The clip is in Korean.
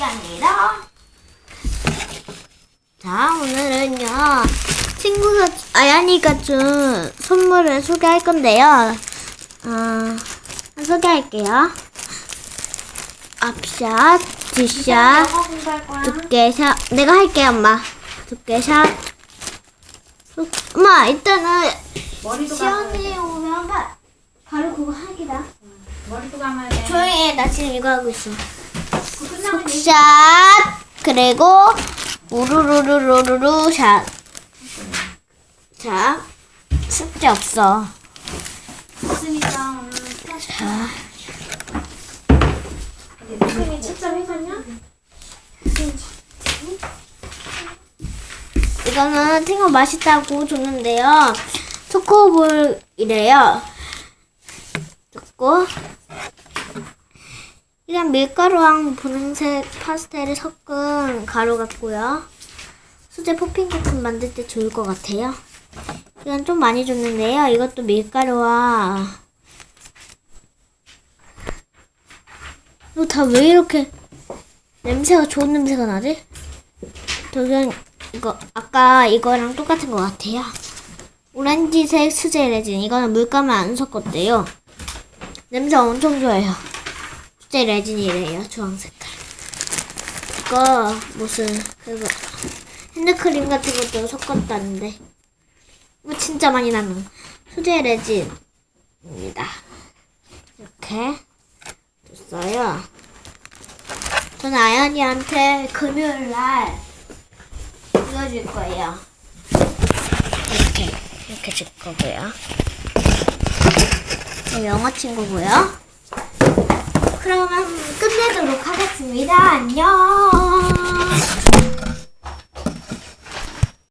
준비합니다. 자, 오늘은요, 친구가, 아연이가 준 선물을 소개할 건데요. 어, 소개할게요. 앞샷, 뒷샷, 두께샷. 내가 할게, 엄마. 두께샷. 소- 엄마, 일단은 시원이 오면 바, 바로 그거 하기다. 머리도 감아야 돼. 조용히 해. 나 지금 이거 하고 있어. 그거 끝나면 얘기- 샷 그리고 우르르르르르 샷. 자 숙제 없어. 오늘 자 채점? 이거는 팅거 맛있다고 줬는데요. 초코볼이래요. 줬고 이건 밀가루랑 분홍색 파스텔을 섞은 가루 같고요. 수제 포핑코튼 만들 때 좋을 것 같아요. 이건 좀 많이 줬는데요. 이것도 밀가루와 이거 다 왜 이렇게 냄새가 좋은 냄새가 나지? 저는 이거 아까 이거랑 똑같은 것 같아요. 오렌지색 수제 레진 이거는 물감을 안 섞었대요. 냄새 엄청 좋아요. 수제 레진이래요. 주황 색깔. 이거 무슨 그거 핸드크림 같은 것도 섞었다는데 이거 진짜 많이 나는 수제 레진입니다. 이렇게 줬어요. 저는 아연이한테 금요일 날 이어줄 거예요. 이렇게 이렇게 줄 거고요. 제 영어 친구고요. 그러면 끝내도록 하겠습니다. 안녕.